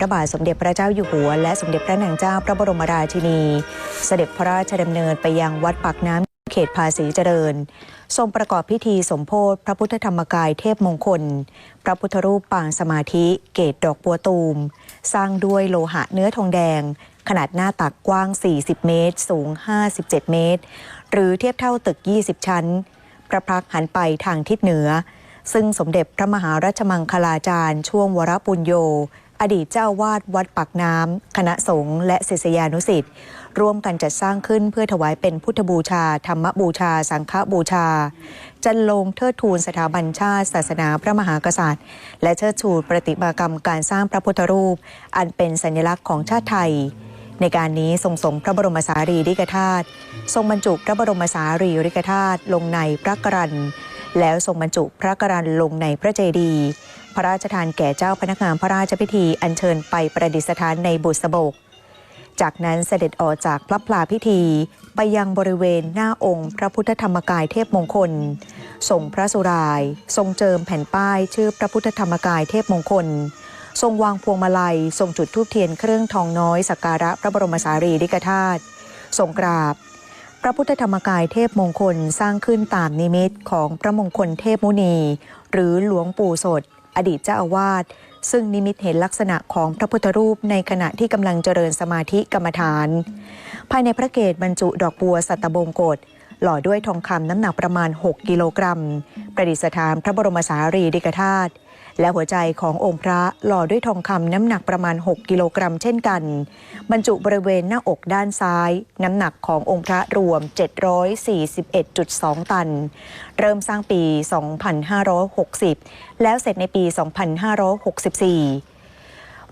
พระบาทสมเด็จพระเจ้าอยู่หัว และสมเด็จพระนางเจ้าพระบรมราชินี เสด็จพระราชดำเนินไปยังวัดปากน้ำเขตภาษีเจริญ ทรงประกอบพิธีสมโพธิพระพุทธธรรมกายเทพมงคล พระพุทธรูปปางสมาธิ เกตดอกบัวตูม สร้างด้วยโลหะเนื้อทองแดง ขนาดหน้าตักกว้าง 40 เมตร สูง 57 เมตร หรือเทียบเท่าตึก 20 ชั้น พระพักหันไปทางทิศเหนือซึ่งสมเด็จพระมหารัชมังคลาจารย์ช่วงวรปุญโย อดีตเจ้าอาวาดวัดปากน้ำ คณะสงฆ์และศิษยานุสิษย์ร่วมกันจัดสร้างขึ้นเพื่อถวายเป็นพุทธบูชา ธรรมบูชา สังฆบูชา จันลงเทิดทูนสถาบันชาติ ศาสนาพระมหากษัตริย์ และเชิดชูประติมากรรมการสร้างพระพุทธรูป อันเป็นสัญลักษณ์ของชาติไทย ในการนี้ทรงสมพระบรมสารีริกธาตุทรงบรรจุพระบรมสารีริกธาตุลงในพระกรันแล้วทรงบรรจุพระกรันลงในพระเจดีย์ พระราชทานแก่เจ้าพนักงานพระราชพิธีอัญเชิญไปประดิษฐานในบุษบก จากนั้นเสด็จออกจากพระพลาพิธี ไปยังบริเวณหน้าองค์พระพุทธธรรมกายเทพมงคลทรงพระสุราย ทรงเจิมแผ่นป้ายชื่อพระพุทธธรรมกายเทพมงคล ทรงวางพวงมาลัย ทรงจุดธูปเทียนเครื่องทองน้อยสักการะพระบรมสารีริกธาตุทรงกราบ พระพุทธธรรมกายเทพมงคลสร้างขึ้นตามนิมิตของพระมงคลเทพมุนี หรือหลวงปู่สด อดีตเจ้าอาวาสซึ่งนิมิตเห็นลักษณะของพระพุทธรูปในขณะที่กำลังเจริญสมาธิกรรมฐาน ภายในพระเกศบรรจุดอกบัวสัตบงกฎหล่อด้วยทองคำน้ำหนักประมาณ 6 กิโลกรัม ประดิษฐานพระบรมสารีริกธาตุ และหัวใจขององค์พระหล่อด้วยทองคำน้ำหนักประมาณ 6 กิโลกรัมเช่นกัน บรรจุบริเวณหน้าอกด้านซ้าย น้ำหนักขององค์พระรวม 741.2 ตัน เริ่มสร้างปี 2560 แล้วเสร็จในปี 2564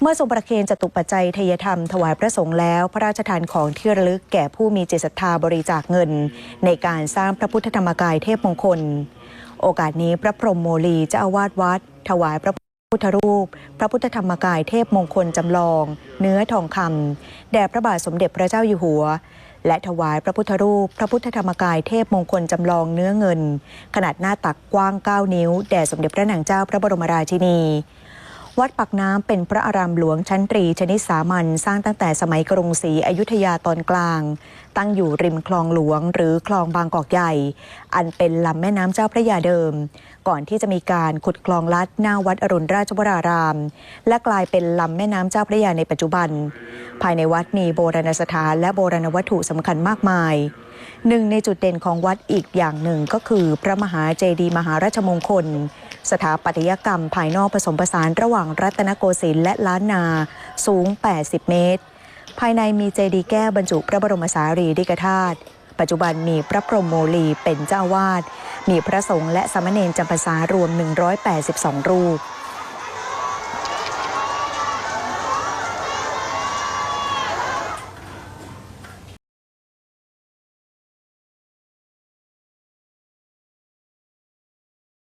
เมื่อทรงประเคนจตุปัจจัยทยธรรมถวายพระสงฆ์แล้ว พระราชทานของที่ระลึกแก่ผู้มีเจตศรัทธาบริจาคเงิน ในการสร้างพระพุทธธรรมกายเทพมงคล โอกาสนี้พระพรหมโมลีเจ้าอาวาสวัด ถวายพระพุทธรูป พระพุทธธรรมกายเทพมงคลจำลอง เนื้อทองคำแด่พระบาทสมเด็จพระเจ้าอยู่หัว และถวายพระพุทธรูป พระพุทธธรรมกายเทพมงคลจำลองเนื้อเงิน ขนาดหน้าตักกว้าง 9 นิ้ว แด่สมเด็จพระนางเจ้าพระบรมราชินี วัดปากน้ำเป็นพระอารามหลวงชั้นตรีชนิดสามัญสร้างตั้งแต่สมัยกรุงศรีอยุธยาตอนกลาง ตั้งอยู่ริมคลองหลวงหรือคลองบางกอกใหญ่ อันเป็นลำแม่น้ำเจ้าพระยาเดิม ก่อนที่จะมีการขุดคลองลัดหน้าวัดอรุณราชวราราม และกลายเป็นลำแม่น้ำเจ้าพระยาในปัจจุบัน ภายในวัดมีโบราณสถานและโบราณวัตถุสำคัญมากมาย หนึ่งในจุดเด่นของวัดอีกอย่างหนึ่งก็คือ พระมหาเจดีย์มหาราชมงคล สถาปัตยกรรมภายนอกผสมผสานระหว่างรัตนโกสินทร์และล้านนาสูง 80 เมตร ภายในมีเจดีย์แก้วบรรจุพระบรมสารีริกธาตุปัจจุบันมีพระพรหมโมลีเป็นเจ้าวาด มีพระสงฆ์และสามเณรจำพรรษารวม 182 รูป